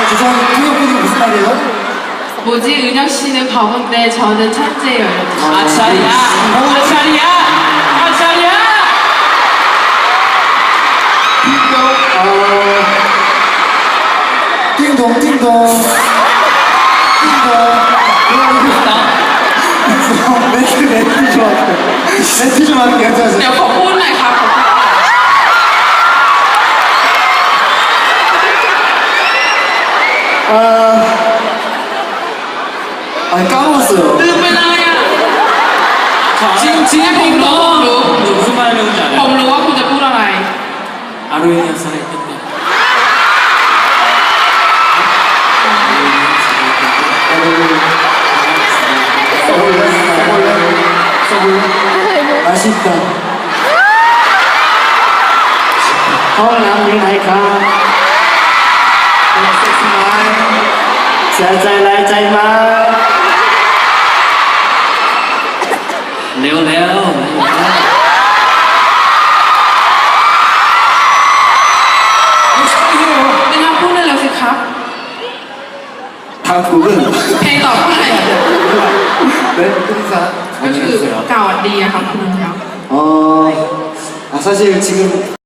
어, 죄송한데 통역 분이 무슨 말이에요? 뭐지 은영 씨는 바본데 저는 천재예요. 이러면서. 아, 차리야 아차리야, 아차리야. 띵동 어, 띵동 띵동 띵동 멘트 멘트 좀 할게요 멘트 좀 할게요 괜찮으세요? เอ่อเอ่อ90ลืมไปเลยอ่ะ진짜봄로근데무슨말하려는지ผม알ผมรู้ว่าคุณจะพูดอะไรอร아로이니아사랑이끝내맛있다ห้องน้ำอยู่ไหนครับสใจรายใจมาเร็วแล้วไม่งั้เพูดได้ล้ครับ다음곡은เพงต่าไปก็คือเก่าดีอะค่ะคุณครับ๋อ사실지금